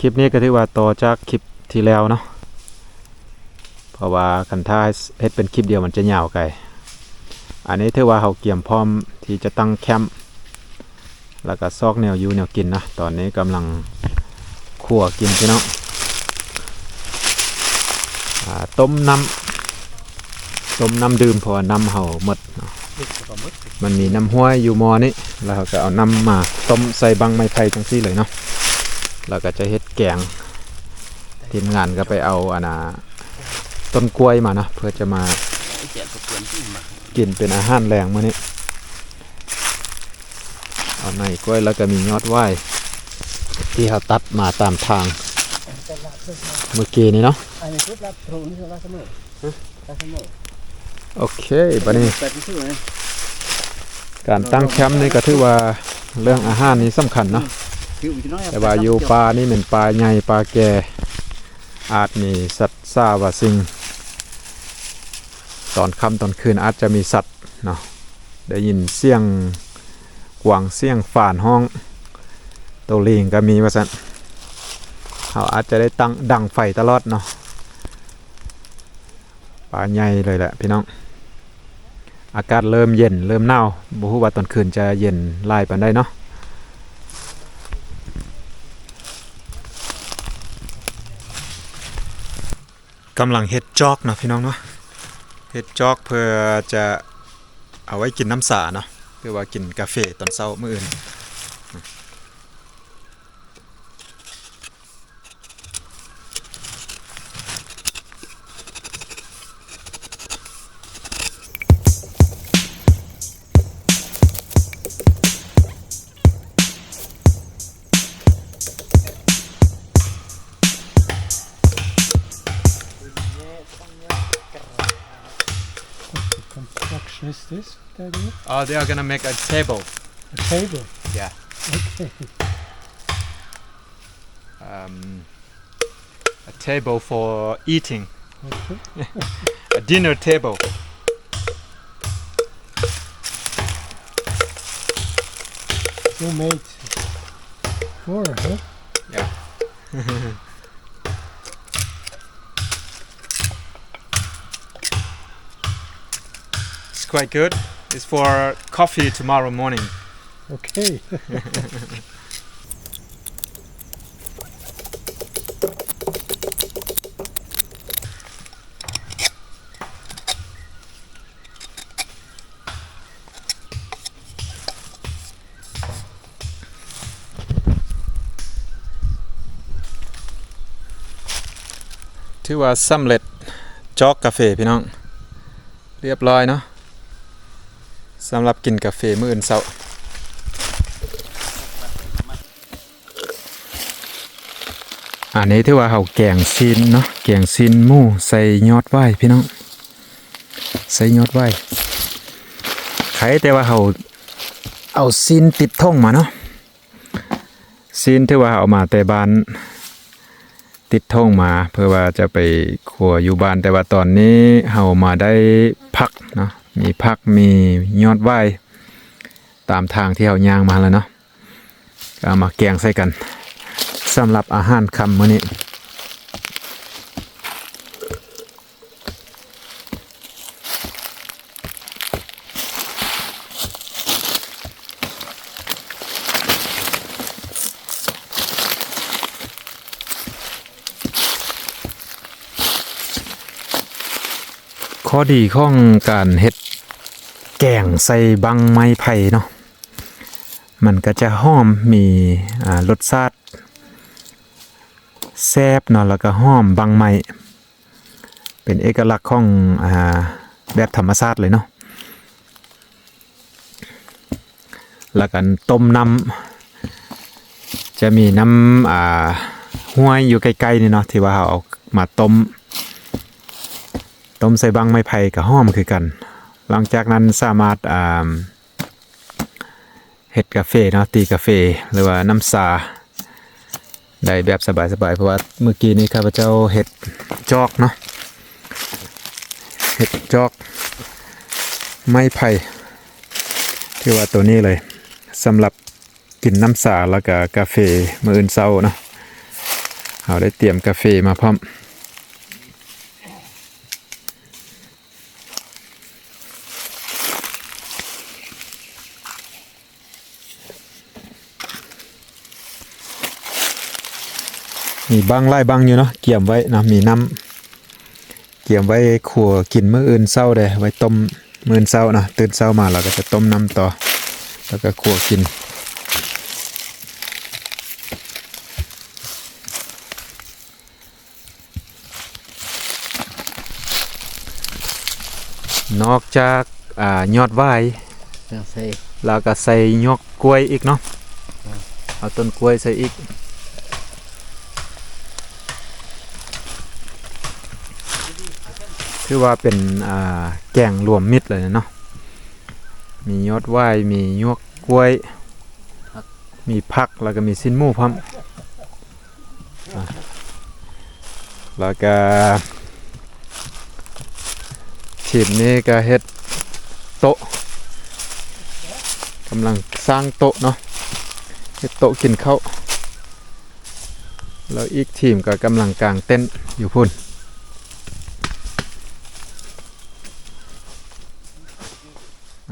คลิปนี้ก็ถือว่าต่อจากคลิปที่แล้วเนาะเพราะว่าคันท่าเฮ็ดเป็นคลิปเดียวมันจะยาวไกลอันนี้ถือว่าเราเกี่ยมพร้อมที่จะตั้งแคมป์แล้วก็ซอกแนวอยู่แนวกินนะตอนนี้กำลังคั่วกินพี่น้องอ่าต้มน้ำต้มน้ำดื่มเพราะว่าน้ำเห่าหมดเนาะปลาหมึกมันมีน้ำห้วยอยู่หมอนี่แล้วเราก็เอาน้ำมาต้มใส่บังไม้ไผ่จังซี่เลยเนาะ แล้วก็จะเฮ็ดแกงทีมงานก็ไปเอาอนน่ะต้นกล้วยมานะเพื่อจะมากินเป็นอาหารแรงมื้อนี้เอาในกล้วยแล้วก็มียอดไหวที่เขาตัดมาตามทางเมื่อกี้นี้เนาะโอเคบัดนี้แปดที่สุดเลยการตั้งแคมป์นี่ก็ถือว่าเรื่องอาหารนี้สำคัญเนาะ แต่ว่าอยู่ปลานี่เป็นปลาใหญ่ปลาแก่อาจมีสัตว์ซาว่าสิ่งตอนค่ำตอนคืนอาจจะมีสัตว์เนาะได้ยินเสียงกวางเสียงฝ่านห้องตัวลิงก็มีว่าสันเขาอาจจะได้ตั้งดังไฟตลอดเนาะปลาใหญ่เลยแหละพี่น้อง อากาศเริ่มเย็นเริ่มหนาวบ่ฮู้ว่าตอนคืนจะเย็นไล่ไปได้เนาะ กำลังเฮ็ดจอกเนาะพี่น้องเนาะเฮ็ดจอกเพื่อจะเอาไว้กินน้ำสาเนาะเพื่อว่ากินกาแฟตอนเช้ามื้ออื่น is this? Oh they are gonna make a table A table? Yeah. Okay. um, a table for eating okay. a dinner table You made four, huh? Yeah. quite good. It's for coffee tomorrow morning. Okay. ถือว่าสำเร็จจอกกาแฟพี่น้อง เรียบร้อยเนาะ สำหรับกินกาแฟมื้ออื่นเช้าอันนี้ถือว่าเฮาแกงซีนเนาะแกงซีนหมูใส่ยอดไว้พี่น้องใส่ยอดไว้ใครแต่ว่าเฮาเอาซีนติดท่งมาเนาะซีนถือว่าเอามาแต่บ้านติดท่องมา เพื่อว่าจะไปครัวอยู่บ้านแต่ว่าตอนนี้เฮามาได้พักเนาะ มีพักมียอดไหว้ตามทางที่เฮาย่างมาแล้วเนาะเอามาแกงใส่กันสำหรับอาหารค่ำมื้อนี้ข้อดีของการเฮ็ด แกงใส่บังไม้ไผ่เนาะมันก็จะหอมมีรสชาติแซ่บเนาะแล้วก็หอมบังไม้เป็นเอกลักษณ์ของอแบบธรรมชาติเลยเนาะแล้วกันต้มน้ำจะมีน้ำห้วยอยู่ใกล้ๆนี่เนาะที่ว่าเราเอามาต้ม ต้มใส่บังไม้ไผ่กับหอมคือกัน หลังจากนั้นสามารถอ่าเฮ็ดกาแฟเนาะตีกาแฟหรือว่าน้ำซาได้แบบสบายๆเพราะว่าเมื่อกี้นี้ข้าพเจ้าเฮ็ดจอกเนาะเฮ็ดจอก ไม้ไผ่ที่ว่าตัวนี้เลยสำหรับกินน้ำสาแล้วก็กาแฟมื้ออื่นเช้าเนาะเราได้เตรียมกาแฟมาพร้อม มีบางไล่บางอยู่เนาะเกี่ยมไว้เนาะมีน้ำเกี่ยมไว้ขัวกินมื้ออื่นเช้าเด้ไว้ต้มมื้ออื่นเช้าเนาะตื่นเช้ามาเราก็จะต้มน้ำต่อ แล้วก็ขัวกินนอกจากอ่ายอดไว้เรื่องใส่แล้วก็ใส่ยอกกล้วยอีกเนาะเอาต้นกล้วยใส่อีก คือว่าเป็นแกงรวมมิตรเลยเนาะมียอดว่ายมียกกล้วย มีผักแล้วก็มีสิ้นมูพร้อมแล้วก็ทีมนี้ก็เฮ็ดโต๊ะกำลังสร้างโต๊ะเนาะเฮ็ดโต๊ะกินข้าวแล้วอีกทีมก็กำลังกางเต้นท์อยู่พุ่น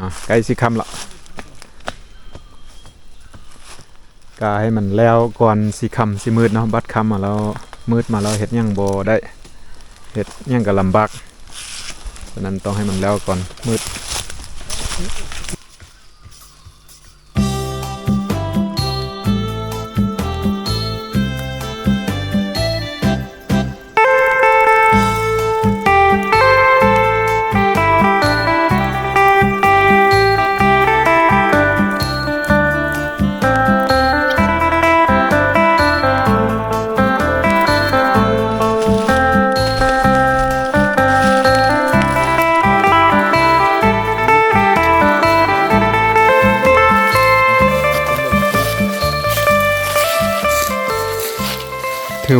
อะใกล้สิคำละกาให้มันแล้วก่อนสิคำสิมืดเนาะบัดคำมาแล้วมืดมาแล้วเห็ดยังบ่ได้เห็ดยังก็ลำบากฉะนั้นต้องให้มันแล้วก่อนมืด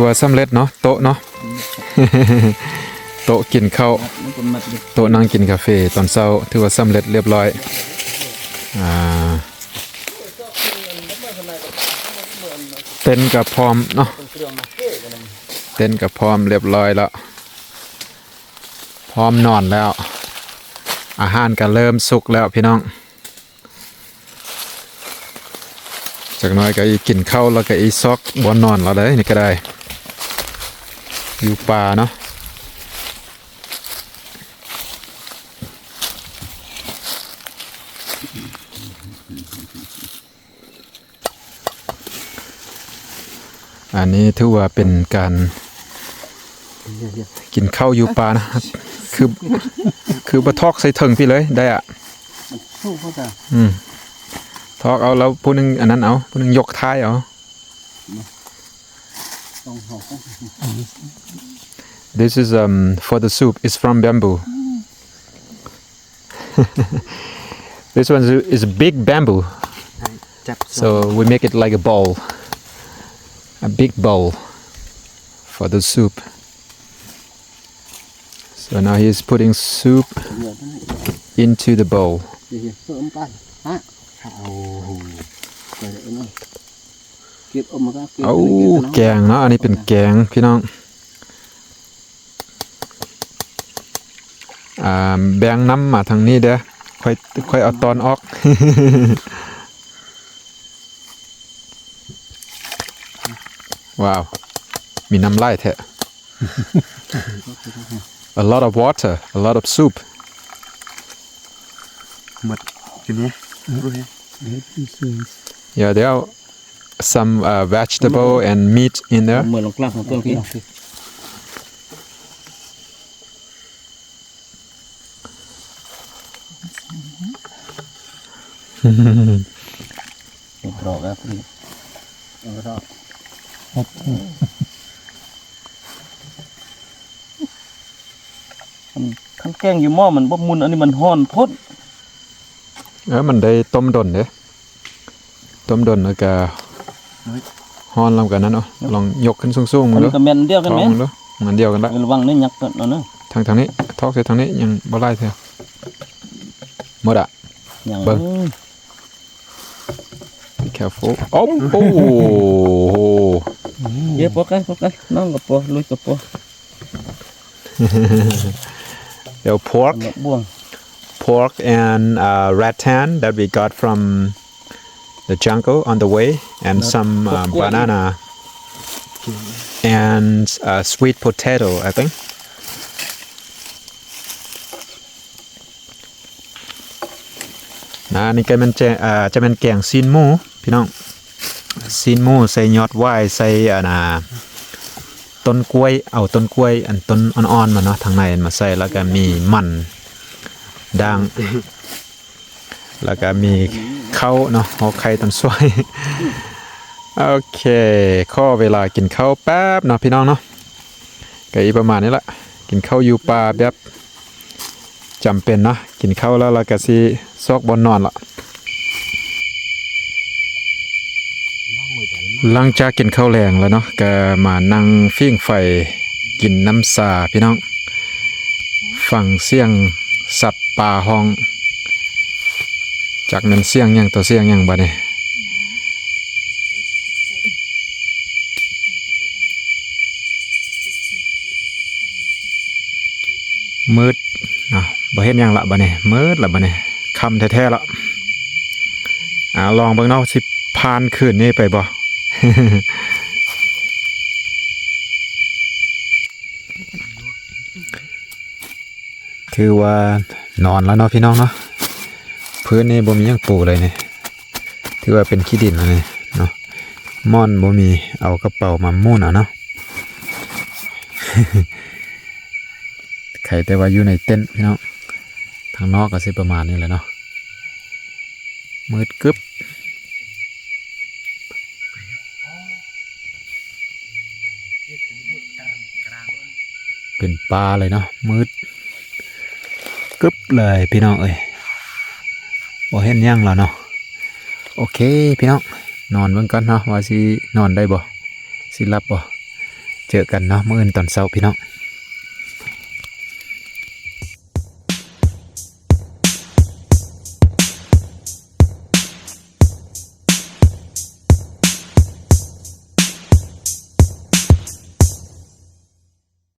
ว่าสำเร็จเนาะโต๊ะเนาะโต๊ะกินข้าวโต๊ะนั่งกินกาแฟตอนเช้าถือว่าสำเร็จเรียบร้อยอ่าเต็นกับพร้อมเนาะเต็นกับพร้อมเรียบร้อยแล้วพร้อมนอนแล้ว อาหารก็เริ่มสุกแล้วพี่น้องจากน้อยก็อีกินข้าวแล้วก็อีซอกบอนนอนแล้วได้นี่ก็ได้ อยู่ป่าเนาะอันนี้ถือว่าเป็นการกินข้าวอยู่ป่านะครับ คือคือบะทอกใส่ถึงพี่เลยได้อะสู้เขาจ้ะอืมทอกเอาแล้วผู้หนึงอันนั้นเอาผู้หนึงยกท้ายเอาต้องหอก This is um, for the soup. It's from bamboo. this one is a big bamboo. So we make it like a bowl. A big bowl for the soup. So now he's putting soup into the bowl. เดี๋ยวเพิ่มไปฮะเอาไปเลยเนาะเก็บออกมาก็เก็บโอ้เก็บแกงเนาะอันนี้เป็นแกงพี่น้องอ่าแบ่งน้ำมาทางนี้เด้อค่อยค่อยเอาตอนออกว้าว มีน้ำไหลแท้ a lot of water a lot of soup หมดทีนี้รู้ไหม yeah there are some uh, vegetable and meat in there เหมือนลงกลางของต้นพี่เห็ดรอกแล้วพี่เห็ดรอกมันขั้นแกงอยู่หม้อมันบ่มุนอันนี้มันฮ้อนพดเออมันได้ต้มดนเด้ต้มดนแล้วก็ ฮ้อนลำกันนั้นเนาะลองยกขึ้นสูงๆอัมานดูนี้ก็แม่นเดียวกันท้อไหมงมันดูมันเดียวกันละระวังนี่ยักษ์กันเอาเนอะทางทางนี้ทอกใส่ทางนี้ยังบ่ไล่เท่าหมดอะอย่าง Vâng. be careful โอ้โอ้โหเยอะปอกันปอกันน้องกับปอลุยกับปอเดี๋ยว pork หมดบ่วง pork and uh, rattan that we got from the jungle on the way, and some uh, pork banana and uh, sweet potato, I think. นะนี่ก็มันจะอ่าจะเป็นแกงซีนหมูพี่น้องซีนหมูใส่ยอดว่ายใส่อ่านาต้นกล้วย เอาต้นกล้วย อันต้นอ่อนๆมาเนาะทางในมาใส่แล้วก็มีมันด่างแล้วก็มี ข้าวเนาะหอไข่ต้นสวยโอเคข้อเวลากินข้าวแป๊บเนาะพี่น้องเนาะก็อีประมาณนี้ละกินข้าวอยู่ป่าแบบจำเป็นเนาะกินข้าวแล้วเราก็สิซอกบนนอนละหลังจากกินข้าวแรงแล้วเนาะก็มานั่งฟิ่งไฟกินน้ำซาพี่น้อง ฟังเสียงสัตว์ป่าห้อง จากนั้นเสียงยังตัวเสียงยังบ่เนี่ยมืดอะบ่เห็นยังละบ่เนี่ยมืดละบ่เนี่ยคำแท้ๆละอ่าลองเบิ่งเนาะสิผ่านคืนนี้ไปบ่ถือว่านอนแล้วเนาะพี่น้องเนาะ พื้นนี่บ่มียังปลูกเลยเนี่ยถือว่าเป็นขี้ดินแล้วเนี่ยเนาะม่อนบ่มีเอากระเป๋ามามุ่นเอาเนาะใครแต่ว่าอยู่ในเต็นท์พี่น้องทางนอกก็สิประมาณนี้แหละเนาะมืดกึบเป็นปลาเลยเนาะมืดกึบเลยพี่น้องเอ้ย บ่เห็นยังแล้วเนาะโอเคพี่น้องนอนเบิ่งก่อนเนาะว่าสินอนได้บ่สิหลับบ่เจอกันเนาะมื้ออื่นตอนเช้าพี่น้อง